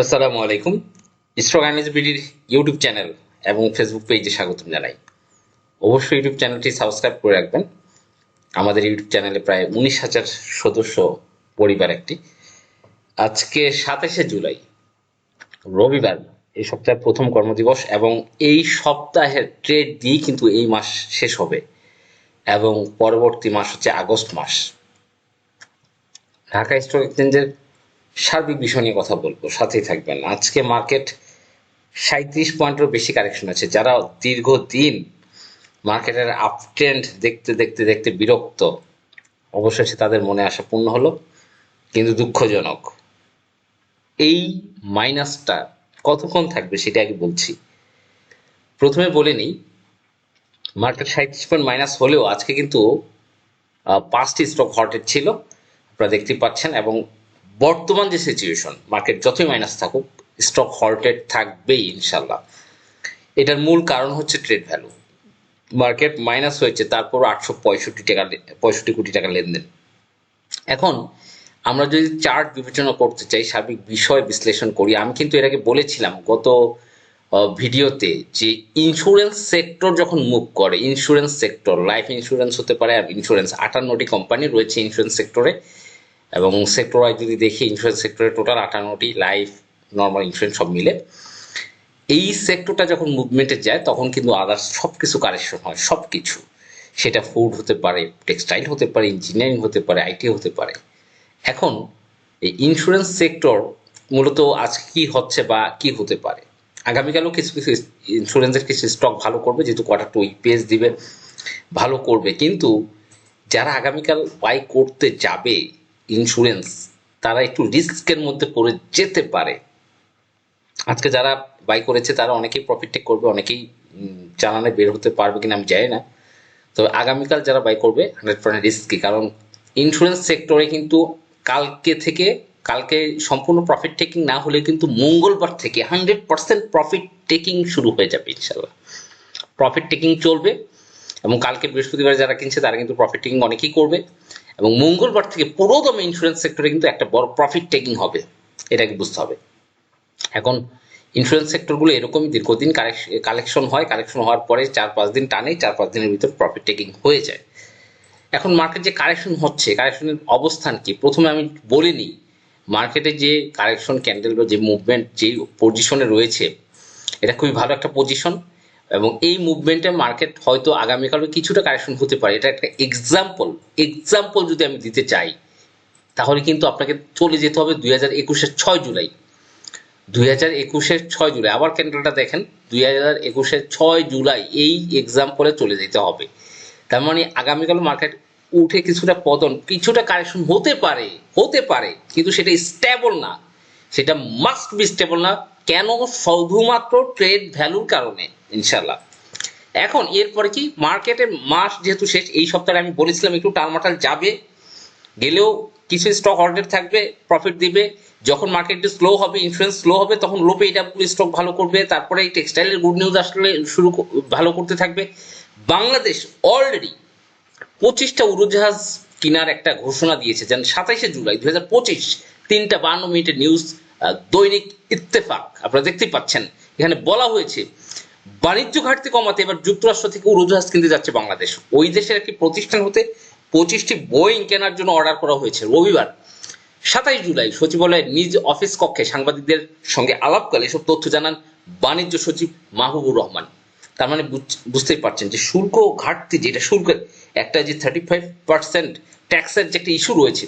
আসসালামু আলাইকুম। স্ট্রক বিডির ইউটিউব চ্যানেল এবং ফেসবুক পেজে স্বাগতম জানাই। অবশ্যই ইউটিউব চ্যানেলটি সাবস্ক্রাইব করে রাখবেন। আমাদের ইউটিউব চ্যানেলে প্রায় উনিশ হাজার সদস্য পরিবার একটি। আজকে সাতাশে জুলাই, রবিবার, এই সপ্তাহের প্রথম কর্মদিবস এবং এই সপ্তাহের ট্রেড দিয়েই কিন্তু এই মাস শেষ হবে এবং পরবর্তী মাস হচ্ছে আগস্ট মাস। ঢাকা স্টক এক্সচেঞ্জের সার্বিক বিষয় নিয়ে কথা বলব, সাথেই থাকবেন। আজকে মার্কেট সাঁত্রিশ পয়েন্টেরও বেশি কারেকশন আছে। যারা দীর্ঘদিন মার্কেটের আপ ট্রেন্ড দেখতে দেখতে দেখতে বিরক্ত, অবশেষে তাদের মনে আসা পূর্ণ হলো, কিন্তু দুঃখজনক। এই মাইনাসটা কতক্ষণ থাকবে সেটা আগে বলছি। প্রথমে বলে নিই মার্কেট সাঁত্রিশ পয়েন্ট মাইনাস হলেও আজকে কিন্তু পাঁচটি স্টক হটেড ছিল, আপনারা দেখতেই পাচ্ছেন, এবং বর্তমান যে সিচুয়েশন মার্কেট যতই মাইনাস থাকুক স্টক হল্টেড থাকবেই ইনশাল্লাহ এটার মূল কারণ হচ্ছে ট্রেড ভ্যালু মার্কেট মাইনাস হয়েছে, তারপর আটশো পঁয়ষট্টি টাকা পঁয়ষট্টি কোটি টাকা লেনদেন। এখন, আমরা যদি চার্ট বিবেচনা করতে চাই, সার্বিক বিষয় বিশ্লেষণ করি, আমি কিন্তু আগে বলেছিলাম গত ভিডিওতে যে ইন্স্যুরেন্স সেক্টর যখন মুভ করে ইন্স্যুরেন্স সেক্টর লাইফ ইন্স্যুরেন্স হতে পারে আর ইন্স্যুরেন্স আটান্নটি কোম্পানি রয়েছে ইন্স্যুরেন্স সেক্টরে এবং সেক্টর ওয়াইজ যদি দেখি ইন্স্যুরেন্স সেক্টরে টোটাল আটান্নটি লাইফ নর্মাল ইন্স্যুরেন্স সব মিলে। এই সেক্টরটা যখন মুভমেন্টে যায়, তখন কিন্তু আদার্স সব কিছু কারেকশন হয় সব কিছু সেটা ফুড হতে পারে টেক্সটাইল হতে পারে ইঞ্জিনিয়ারিং হতে পারে আইটি হতে পারে। এখন এই ইন্স্যুরেন্স সেক্টর মূলত আজকে কি হচ্ছে বা কি হতে পারে? আগামীকালও কিছু কিছু ইন্স্যুরেন্সের কিছু স্টক ভালো করবে, যেহেতু কটা টু ইপিএস দিবে, ভালো করবে। কিন্তু যারা আগামীকাল বাই করতে যাবে ইন্স্যুরেন্স তারা একটু রিস্কের মধ্যে পড়ে যেতে পারে। আজকে যারা বাই করেছে, তারা অনেকেই প্রফিট টেক করবে, অনেকেই চালানে বের হতে পারবে কিনা আমি জানি না। তবে আগামীকাল যারা বাই করবে হান্ড্রেড পার্সেন্ট রিস্কি কারণ ইন্স্যুরেন্স সেক্টরে কিন্তু কালকে থেকে, কালকে সম্পূর্ণ প্রফিট টেকিং না হলে কিন্তু মঙ্গলবার থেকে হান্ড্রেড পার্সেন্ট প্রফিট টেকিং শুরু হয়ে যাবে ইনশাল্লাহ প্রফিট টেকিং চলবে এবং কালকে বৃহস্পতিবার যারা কিনছে, তারা কিন্তু প্রফিট টেকিং অনেকেই করবে। এবং মঙ্গলবার থেকে পুরোদমে ইন্স্যুরেন্স সেক্টরে কিন্তু একটা বড় প্রফিট টেকিং হবে, এটাকে বুঝতে হবে। এখন ইন্স্যুরেন্স সেক্টরগুলো এরকমই দীর্ঘদিন কালেকশন হয়, কালেকশন হওয়ার পরে চার পাঁচ দিন টানে চার পাঁচ দিনের ভিতর প্রফিট টেকিং হয়ে যায়। এখন মার্কেট যে কারেকশন হচ্ছে, কারেকশনের অবস্থান কি? প্রথমে আমি বলিনি মার্কেটে যে কারেকশন ক্যান্ডেল বা যে মুভমেন্ট যে পজিশনে রয়েছে, এটা খুবই ভালো একটা পজিশন এবং এই মুভমেন্টে মার্কেট হয়তো আগামীকালও কিছুটা কারেকশন হতে পারে। এটা একটা এক্সাম্পল এক্সাম্পল যদি আমি দিতে চাই, তাহলে কিন্তু আপনাকে চলে যেতে হবে দুই হাজার একুশের ছয় জুলাই। দুই হাজার একুশের ছয় জুলাই। আবার ক্যান্ডেলটা দেখেন, দুই হাজার একুশের ছয় জুলাই এই এক্সাম্পলে চলে যেতে হবে। তার মানে আগামীকাল মার্কেট উঠে কিছুটা পতন, কিছুটা কারেকশন হতে পারে হতে পারে, কিন্তু সেটা স্টেবল না। সেটা মাস্ট বি স্টেবল না। কেন? শুধুমাত্র ট্রেড ভ্যালুর কারণে। ইনশাল্লাহ এখন এরপরে কি? মার্কেটের মাস যেহেতু শেষ, এই সপ্তাহে আমি বলেছিলাম একটু টালমাটাল যাবে, গেলেও কিছু স্টক অর্ডার থাকবে প্রফিট দিবে। যখন মার্কেটটি স্লো হবে ইনফ্লুয়েন্স স্লো হবে, তখন লোপে লো পেইডাব্লিউ স্টক ভালো করবে, তারপরে টেক্সটাইলের গুড নিউজ আসলে শুরু ভালো করতে থাকবে। বাংলাদেশ অলরেডি পঁচিশটা উড়োজাহাজ কেনার একটা ঘোষণা দিয়েছে, যেন সাতাইশে জুলাই দু হাজার পঁচিশ তিনটা বান্ন মিনিটের নিউজ দৈনিক ইত্তেফাক। আপনারা দেখতেই পাচ্ছেন। এখানে বলা হয়েছে বাণিজ্য ঘাটতি কমাতে এবার যুক্তরাষ্ট্র থেকে উড়োজাহাজ কিনতে যাচ্ছে বাংলাদেশ। ওই দেশের একটি প্রতিষ্ঠান হতে পঁচিশটি বোয়িং কেনার জন্য অর্ডার করা হয়েছে। রবিবার সাতাইশ জুলাই সচিবালয়ের নিজ অফিস কক্ষে সাংবাদিকদের সঙ্গে আলাপকালে এসব তথ্য জানান বাণিজ্য সচিব মাহবুবুর রহমান। তার মানে বুঝ- বুঝতেই পারছেন যে শুল্ক ঘাটতি যেটা শুল্কের, একটা যে থার্টি ফাইভ পার্সেন্ট ট্যাক্সের যে একটা ইস্যু রয়েছে,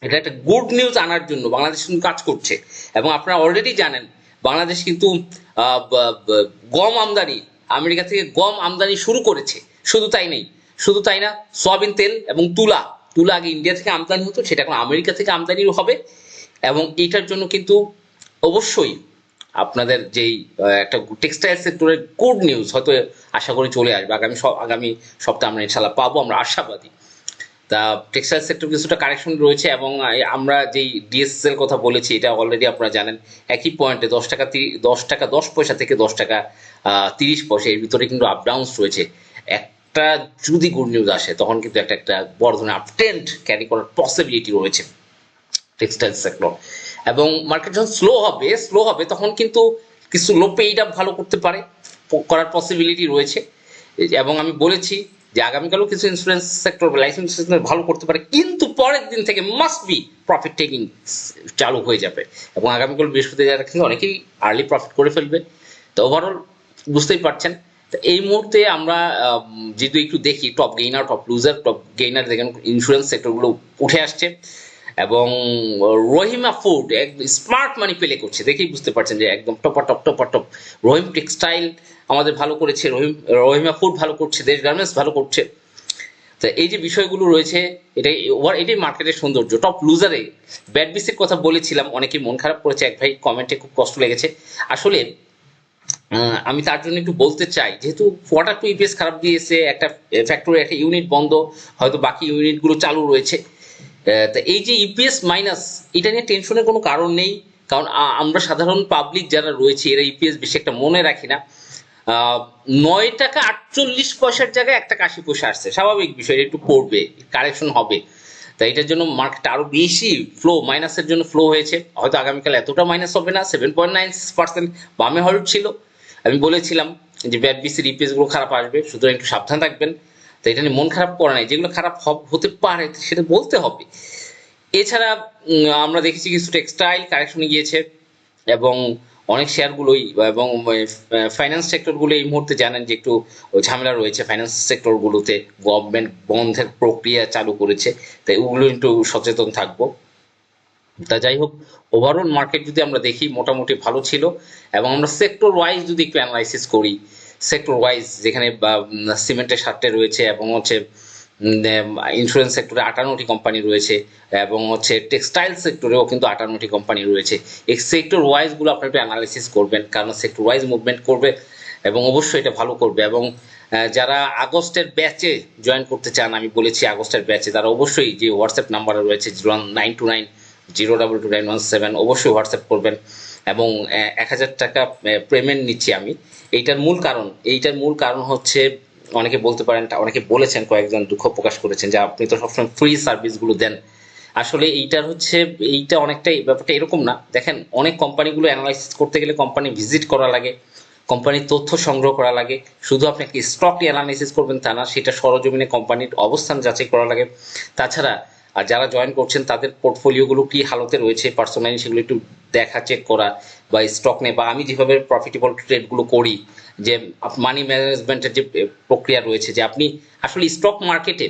এটা একটা গুড নিউজ আনার জন্য বাংলাদেশ কাজ করছে। এবং আপনারা অলরেডি জানেন বাংলাদেশ কিন্তু গম আমদানি, আমেরিকা থেকে গম আমদানি শুরু করেছে। শুধু তাই নেই। শুধু তাই না, সয়াবিন তেল এবং তুলা তুলা আগে ইন্ডিয়া থেকে আমদানি হতো, সেটা এখন আমেরিকা থেকে আমদানি হবে। এবং এটার জন্য কিন্তু অবশ্যই আপনাদের যেই একটা টেক্সটাইল সেক্টরের গুড নিউজ হয়তো আশা করি চলে আসবে। আগামী আগামী সপ্তাহে আমরা ইনশাল্লাহ পাবো, আমরা আশাবাদী। তা টেক্সটাইল সেক্টর কিছুটা কারেকশন রয়েছে এবং আমরা যেই ডিএসএল কথা বলেছি, এটা অলরেডি আপনারা জানেন, একই পয়েন্টে দশ টাকা দশ টাকা দশ পয়সা থেকে দশ টাকা তিরিশ পয়সা, এর ভিতরে কিন্তু আপ ডাউনস রয়েছে। একটা যদি গুড নিউজ আসে, তখন কিন্তু একটা একটা বড় ধরনের আপটেন্ট ক্যারি করার পসিবিলিটি রয়েছে টেক্সটাইল সেক্টর এবং মার্কেট যখন স্লো হবে স্লো হবে, তখন কিন্তু কিছু লো পেইড আপ ভালো করতে পারে, করার পসিবিলিটি রয়েছে। এবং আমি বলেছি যে আগামীকালও কিছু ইন্স্যুরেন্স সেক্টর লাইফ লাইসেন্স ভালো করতে পারে কিন্তু পরের দিন থেকে মাস্ট বি প্রফিট টেকিং চালু হয়ে যাবে। এবং আগামীকাল বৃহস্পতি যারা কিন্তু অনেকেই আর্লি প্রফিট করে ফেলবে। তো ওভারঅল বুঝতেই পারছেন। তো এই মুহূর্তে আমরা আম, যদি একটু দেখি top gainer top loser top gainer দেখেন ইন্স্যুরেন্স সেক্টরগুলো উঠে আসছে। এবং রহিমা ফুড এক স্মার্ট মানি পেলে করছে। দেখেই বুঝতে পারছেন যে একদম টপা টপ টপা টপ। রহিম টেক্সটাইল আমাদের ভালো করেছে, রহিম, রহিমা ফুড ভালো করছে, দেশ গার্মেন্টস ভালো করছে। তো এই যে বিষয়গুলো রয়েছে, এটাই, ওভার, এটাই মার্কেটের সৌন্দর্য। টপ লুজারে ব্যাড বিসির কথা বলেছিলাম অনেকে মন খারাপ করেছে, এক ভাই কমেন্টে খুব কষ্ট লেগেছে। আসলে আমি তার জন্য একটু বলতে চাই, যেহেতু কোয়ার্টার টু ইপিএস খারাপ দিয়েছে, একটা ফ্যাক্টরি একটা ইউনিট বন্ধ, হয়তো বাকি ইউনিটগুলো চালু রয়েছে। এই যে ইপিএস মাইনাস এটা নিয়ে টেনশনের কোনো কারণ নেই। কারণ আমরা সাধারণ পাবলিক যারা রয়েছে, এরা ইপিএস বেশি একটা মনে রাখি না। নয় টাকা আটচল্লিশ পয়সার জায়গায় এক টাকা আশি পয়সা আসছে। স্বাভাবিক বিষয় একটু পড়বে কারেকশন হবে। তাই এটার জন্য মার্কেট আরও বেশি ফ্লো মাইনাসের জন্য ফ্লো হয়েছে। হয়তো আগামীকাল এতটা মাইনাস হবে না সেভেন পয়েন্ট নাইন পার্সেন্ট বামে হল্ট ছিল। আমি বলেছিলাম যে ব্যাট বিসির ইপিএসগুলো খারাপ আসবে, সুতরাং একটু সাবধান থাকবেন। তো এটা নিয়ে মন খারাপ করা নাই। যেগুলো খারাপ হতে পারে, সেটা বলতে হবে। এছাড়া আমরা দেখেছি কিছু টেক্সটাইল কারেকশনে গিয়েছে এবং অনেক শেয়ারগুলোই এবং ফাইন্যান্স সেক্টরগুলো এই মুহূর্তে জানেন যে একটু ঝামেলা রয়েছে। ফাইন্যান্স সেক্টরগুলোতে গভর্নমেন্ট বন্ধের প্রক্রিয়া চালু করেছে। তাই ওগুলো একটু সচেতন থাকব। তা যাই হোক ওভারঅল মার্কেট যদি আমরা দেখি, মোটামুটি ভালো ছিল এবং আমরা সেক্টর ওয়াইজ যদি একটু অ্যানালাইসিস করি সেক্টর ওয়াইজ যেখানে সিমেন্টের সারটে রয়েছে এবং হচ্ছে ইন্স্যুরেন্স সেক্টরে আটান্নটি কোম্পানি রয়েছে এবং হচ্ছে টেক্সটাইল সেক্টরেও কিন্তু আটান্নটি কোম্পানি রয়েছে। এই সেক্টর ওয়াইজগুলো আপনি একটু অ্যানালাইসিস করবেন, কারণ সেক্টর ওয়াইজ মুভমেন্ট করবে এবং অবশ্যই এটা ভালো করবে এবং যারা আগস্টের ব্যাচে জয়েন করতে চান, আমি বলেছি আগস্টের ব্যাচে তারা অবশ্যই যে হোয়াটসঅ্যাপ নাম্বার রয়েছে zero nine two nine zero double two nine one seven অবশ্যই হোয়াটসঅ্যাপ করবেন এবং এক হাজার টাকা পেমেন্ট নিচ্ছি আমি। এইটার মূল কারণ, এইটার মূল কারণ হচ্ছে অনেকে বলতে পারেন, অনেকে বলেছেন, কয়েকজন দুঃখ প্রকাশ করেছেন যে আপনি তো সবসময় ফ্রি সার্ভিসগুলো দেন। আসলে এইটার হচ্ছে, এইটা অনেকটাই ব্যাপারটা এরকম না। দেখেন, অনেক কোম্পানিগুলো অ্যানালাইসিস করতে গেলে কোম্পানি ভিজিট করা লাগে কোম্পানির তথ্য সংগ্রহ করা লাগে। শুধু আপনি আপনাকে স্টক অ্যানালাইসিস করবেন তা না, সেটা সরজমিনে কোম্পানির অবস্থান যাচাই করা লাগে। তাছাড়া, আর যারা জয়েন করছেন, তাদের পোর্টফোলিওগুলো কি হালতে রয়েছে পার্সোনালি সেগুলো একটু দেখা চেক করা বা স্টক নেই বা আমি যেভাবে প্রফিটেবল ট্রেডগুলো করি, যে মানি ম্যানেজমেন্টের যে প্রক্রিয়া রয়েছে, যে আপনি আসলে স্টক মার্কেটে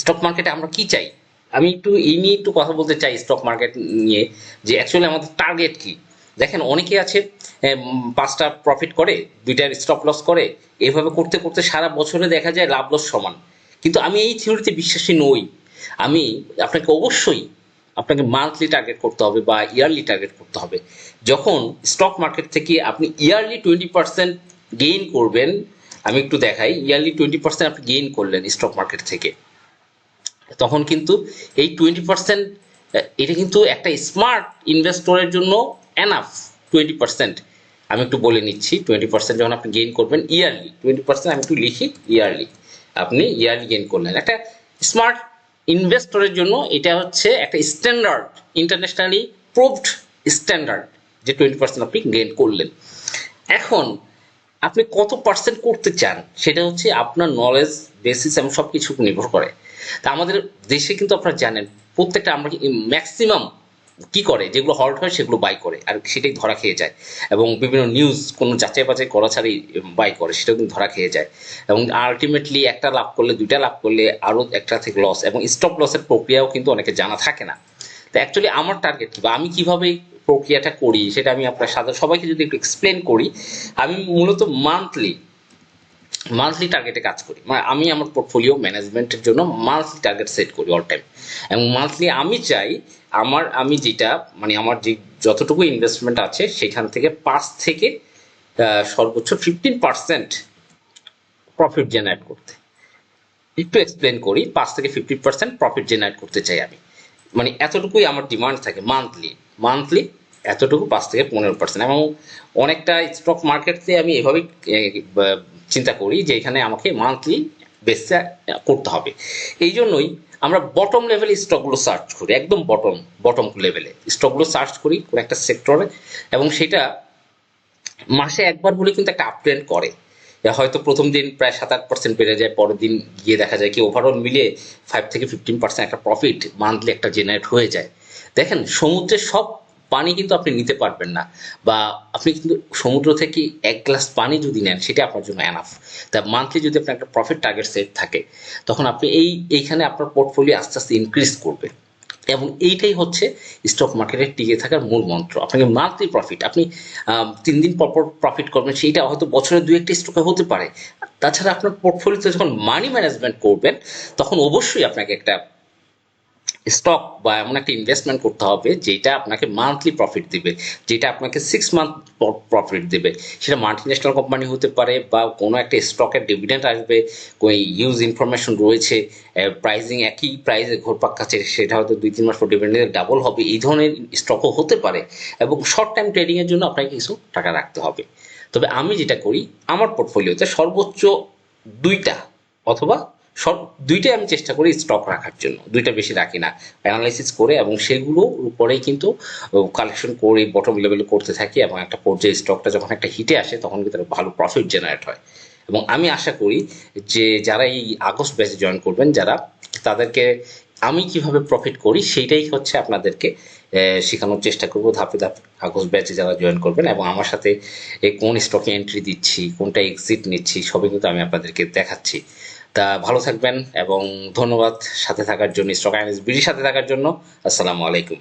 স্টক মার্কেটে আমরা কি চাই? আমি একটু, এই নিয়ে একটু কথা বলতে চাই স্টক মার্কেট নিয়ে, যে অ্যাকচুয়ালি আমাদের টার্গেট কি? দেখেন, অনেকে আছে পাঁচটা প্রফিট করে, দুইটার স্টপ লস করে, এভাবে করতে করতে সারা বছরে দেখা যায় লাভ লস সমান। কিন্তু আমি এই থিওরিতে বিশ্বাসী নই। আমি আপনাকে অবশ্যই আপনাকে মান্থলি টার্গেট করতে হবে বা ইয়ারলি টার্গেট করতে হবে। যখন স্টক মার্কেট থেকে আপনি ইয়ারলি টোয়েন্টি পার্সেন্ট গেইন করবেন, আমি একটু দেখাই ইয়ারলি টোয়েন্টি পার্সেন্ট আপনি গেইন করলেন স্টক মার্কেট থেকে। তখন কিন্তু এই টোয়েন্টি পার্সেন্ট এটা কিন্তু একটা স্মার্ট ইনভেস্টরের জন্য এনাফ টোয়েন্টি পার্সেন্ট আমি একটু বলে নিচ্ছি টোয়েন্টি পার্সেন্ট যখন আপনি গেইন করবেন ইয়ারলি টোয়েন্টি পার্সেন্ট আমি একটু লিখি ইয়ারলি আপনি ইয়ারলি গেইন করলেন। একটা স্মার্ট ইনভেস্টরের জন্য এটা হচ্ছে একটা স্ট্যান্ডার্ড ইন্টারন্যাশনালি প্রুভড স্ট্যান্ডার্ড যে টোয়েন্টি পার্সেন্ট আপনি গেন করলেন। এখন আপনি কত পার্সেন্ট করতে চান সেটা হচ্ছে আপনার নলেজ বেসিস এবং সব কিছু নির্ভর করে। তা আমাদের দেশে কিন্তু আপনারা জানেন, প্রত্যেকটা আমরা ম্যাক্সিমাম কি করে? যেগুলো হল্ট হয়, সেগুলো বাই করে আর সেটাই ধরা খেয়ে যায়। এবং বিভিন্ন নিউজ কোনো যাচাই বাছাই করা ছাড়াই বাই করে, সেটাও কিন্তু ধরা খেয়ে যায়। এবং আলটিমেটলি একটা লাভ করলে, দুইটা লাভ করলে আরও একটা থেকে লস এবং স্টপ লসের প্রক্রিয়াও কিন্তু অনেকে জানা থাকে না। তো অ্যাকচুয়ালি আমার টার্গেট কি বা আমি কীভাবে প্রক্রিয়াটা করি, সেটা আমি আপনার সাথে সবাইকে যদি একটু এক্সপ্লেন করি, আমি মূলত মান্থলি মান্থলি টার্গেটে কাজ করি। মানে আমি আমার পোর্টফোলিও ম্যানেজমেন্টের জন্য মান্থলি টার্গেট সেট করি অল টাইম এবং মান্থলি আমি চাই আমার, আমি যেটা মানে আমার যে যতটুকু ইনভেস্টমেন্ট আছে সেখান থেকে পাঁচ থেকে সর্বোচ্চ ফিফটিন পার্সেন্ট প্রফিট জেনারেট করতে। একটু এক্সপ্লেন করি, পাঁচ থেকে ফিফটি পার্সেন্ট প্রফিট জেনারেট করতে চাই আমি। মানে এতটুকুই আমার ডিমান্ড থাকে মান্থলি মান্থলি এতটুকু পাঁচ থেকে পনেরো পার্সেন্ট এবং অনেকটা স্টক মার্কেটে আমি এভাবেই চিন্তা করি যে এখানে আমাকে মান্থলি বেসে করতে হবে। এই জন্যই আমরা বটম লেভেলে স্টকগুলো সার্চ করি, একদম বটম বটম লেভেলে স্টকগুলো সার্চ করি কোনো একটা সেক্টরে এবং সেটা মাসে একবার বলে কিন্তু একটা আপট্রেন্ড করে। হয়তো প্রথম দিন প্রায় সাত আট পার্সেন্ট বেড়ে যায়, পরের দিন গিয়ে দেখা যায় কি ওভারঅল মিলিয়ে ফাইভ থেকে ফিফটিন পার্সেন্ট একটা প্রফিট মান্থলি একটা জেনারেট হয়ে যায়। দেখেন সমুদ্রের সব পানি কিন্তু আপনি নিতে পারবেন না। বা আপনি কিন্তু সমুদ্র থেকে এক গ্লাস পানি যদি নেন, সেটা আপনার জন্য এনাফ তা মান্থলি যদি আপনার একটা প্রফিট টার্গেট সেট থাকে, তখন আপনি এই, এইখানে আপনার পোর্টফোলিও আস্তে আস্তে ইনক্রিজ করবে। এবং এইটাই হচ্ছে স্টক মার্কেটে টিকে থাকার মূল মন্ত্র। আপনাকে মান্থলি প্রফিট আপনি তিন দিন পর পর প্রফিট করবেন, সেইটা হয়তো বছরে দু একটা স্টকে হতে পারে। তাছাড়া আপনার পোর্টফোলিওতে যখন মানি ম্যানেজমেন্ট করবেন, তখন অবশ্যই আপনাকে একটা স্টক বা এমন একটা ইনভেস্টমেন্ট করতে হবে যেটা আপনাকে মান্থলি প্রফিট দিবে যেটা আপনাকে সিক্স মান্থ প্রফিট দেবে। সেটা মাল্টি ন্যাশনাল কোম্পানি হতে পারে বা কোনো একটা স্টকের ডিভিডেন্ট আসবে, কোনো ইউজ ইনফরমেশন রয়েছে প্রাইজিং একই প্রাইসে ঘোরপাক কাছে সেটা হয়তো দুই, তিন মাস পর ডিভিডেন্ট ডাবল হবে, এই ধরনের স্টকও হতে পারে এবং শর্ট টাইম ট্রেডিংয়ের জন্য আপনাকে কিছু টাকা রাখতে হবে। তবে আমি যেটা করি, আমার পোর্টফোলিওতে সর্বোচ্চ দুইটা অথবা সব দুইটাই আমি চেষ্টা করি স্টক রাখার জন্য। দুইটা বেশি রাখি না। অ্যানালাইসিস করে এবং সেগুলোর উপরেই কিন্তু কালেকশন করে বটম লেভেলে করতে থাকি এবং একটা পর্যায়ে স্টকটা যখন একটা হিটে আসে, তখন কিন্তু ভালো প্রফিট জেনারেট হয়। এবং আমি আশা করি যে যারা এই আগস্ট ব্যাচে জয়েন করবেন, যারা তাদেরকে আমি কীভাবে প্রফিট করি, সেইটাই হচ্ছে আপনাদেরকে শেখানোর চেষ্টা করব ধাপে ধাপে আগস্ট ব্যাচে যারা জয়েন করবেন এবং আমার সাথে কোন স্টকে এন্ট্রি দিচ্ছি, কোনটা এক্সিট নিচ্ছি, সবই কিন্তু আমি আপনাদেরকে দেখাচ্ছি। তা ভালো থাকবেন এবং ধন্যবাদ সাথে থাকার জন্য স্টক আইনস বিডির সাথে থাকার জন্য। আসসালামু আলাইকুম।